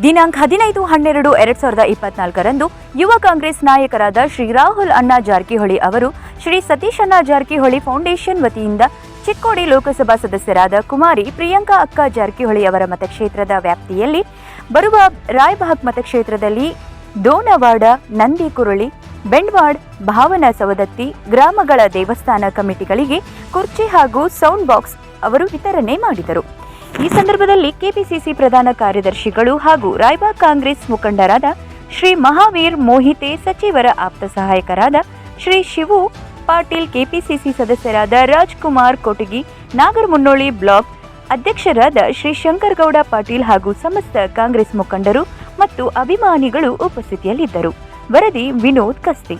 ದಿನಾಂಕ ಹದಿನೈದು ಹನ್ನೆರಡು ಎರಡ್ ಸಾವಿರದ ಇಪ್ಪತ್ನಾಲ್ಕರಂದು ಯುವ ಕಾಂಗ್ರೆಸ್ ನಾಯಕರಾದ ಶ್ರೀ ರಾಹುಲ್ ಅಣ್ಣಾ ಜಾರಕಿಹೊಳಿ ಅವರು ಶ್ರೀ ಸತೀಶ್ ಅಣ್ಣಾ ಜಾರಕಿಹೊಳಿ ಫೌಂಡೇಶನ್ ವತಿಯಿಂದ ಚಿಕ್ಕೋಡಿ ಲೋಕಸಭಾ ಸದಸ್ಯರಾದ ಕುಮಾರಿ ಪ್ರಿಯಾಂಕಾ ಅಕ್ಕ ಜಾರಕಿಹೊಳಿ ಅವರ ಮತಕ್ಷೇತ್ರದ ವ್ಯಾಪ್ತಿಯಲ್ಲಿ ಬರುವ ರಾಯಬಾಗ್ ಮತಕ್ಷೇತ್ರದಲ್ಲಿ ಡೋನವಾಡ ನಂದಿ ಕುರುಳಿ ಬೆಂಡ್ವಾಡ್, ಭಾವನ ಸವದತ್ತಿ, ಗ್ರಾಮಗಳ ದೇವಸ್ಥಾನ ಕಮಿಟಿಗಳಿಗೆ ಕುರ್ಚಿ ಹಾಗೂ ಸೌಂಡ್ ಬಾಕ್ಸ್ ಅವರು ವಿತರಣೆ ಮಾಡಿದರು. ಈ ಸಂದರ್ಭದಲ್ಲಿ ಕೆಪಿಸಿಸಿ ಪ್ರಧಾನ ಕಾರ್ಯದರ್ಶಿಗಳು ಹಾಗೂ ರಾಯ್ಬಾಗ್ ಕಾಂಗ್ರೆಸ್ ಮುಖಂಡರಾದ ಶ್ರೀ ಮಹಾವೀರ್ ಮೋಹಿತೆ ಸಚಿವರ ಆಪ್ತ ಸಹಾಯಕರಾದ ಶ್ರೀ ಶಿವು ಪಾಟೀಲ್ ಕೆಪಿಸಿಸಿ ಸದಸ್ಯರಾದ ರಾಜ್ಕುಮಾರ್ ಕೊಟಗಿ ನಾಗರಮುನ್ನೋಳಿ ಬ್ಲಾಕ್ ಅಧ್ಯಕ್ಷರಾದ ಶ್ರೀ ಶಂಕರಗೌಡ ಪಾಟೀಲ್ ಹಾಗೂ ಸಮಸ್ತ ಕಾಂಗ್ರೆಸ್ ಮುಖಂಡರು ಮತ್ತು ಅಭಿಮಾನಿಗಳು ಉಪಸ್ಥಿತಿಯಲ್ಲಿದ್ದರು. ವರದಿ ವಿನೋದ್ ಕಸ್ತಿ.